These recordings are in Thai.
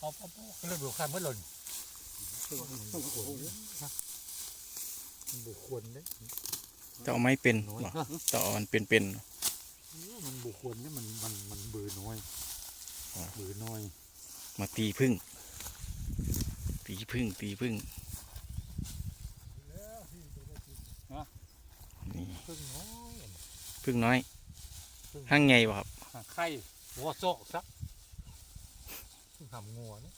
เอาเอาเอาก็เลยบุกข้ามเมื่อหล่นมันบุกควรเด้จะเอาไม้เป็นน้อยบ่จะเอามันเป็นเป็นมันบุกควรเนี่ยมันมันมันเบือน้อยอ๋อเบือน้อย มาตีพึ่ง ตีพึ่งตีพึ่งนี่พึ่งน้อยพึ่งน้อยพึ่งห้างไงบ่ครับหาไข่หัวโซกซัก พึ่งหำงัวเนี่ย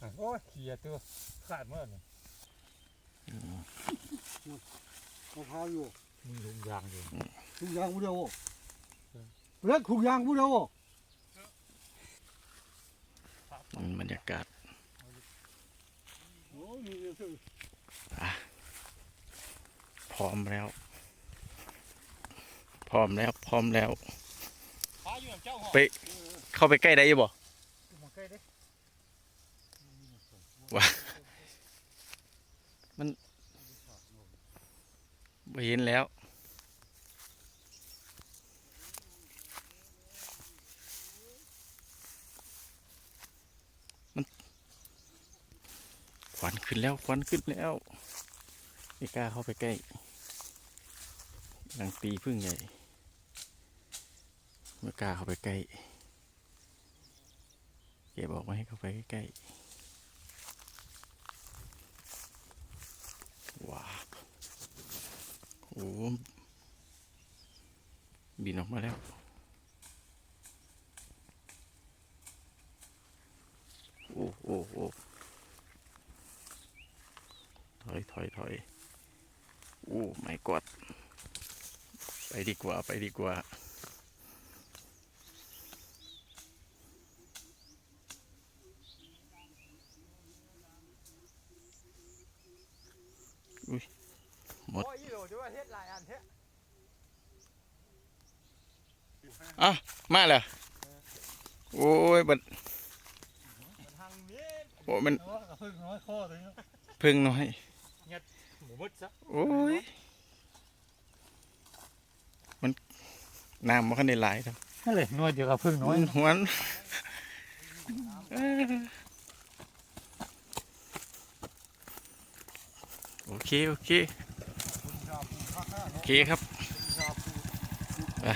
อะโอ้ยเขี่ยตัวขาดเมื่อนี่มะพร้าวอยู่มึงลุงยางอยู่ถุงยางผู้เดียวเล็กถุงยางผู้เดียวอืมบรรยากาศโอ้ยนี่คือพร้อมแล้วพ ร้อมแล้วพร้อมแล้วพาอยู่กับเจ้าหอไปเข้าไปใกล้ได้อยังบ่มาใกล้ดิบ่เห็นแล้วมันควันขึ้นแล้วควันขึ้นแล้วไม่กล้าเข้าไปใกล้กำลังตีพึ่งใหญ่ ไม่กล้าเข้าไปใกล้เก็บอกมาให้เข้าไปใกล้ๆว้าวโอ้โหบินออกมาแล้วโอ้โอ้โอ้ถอยถอยถอยโอ้ไม่กดไปดีกว่าไปดีกว่า อุ้ยหมดโอ้ยอีโหลจะว่าเฮ็ดหลายอันแท้อะมาเลยโอ้ยบัดมันโอ้มันเนาะกับพึ่งน้อยข้อตัวนี้เนาะพึ่งน้อยหมูมืดซะโอ้ยมันน้ำมันคันได้หลายครับนั่นเลยน้อยเดียวกับพึ่งน้อยมันหว เอ้อโอเค โอเค โอเคครับไป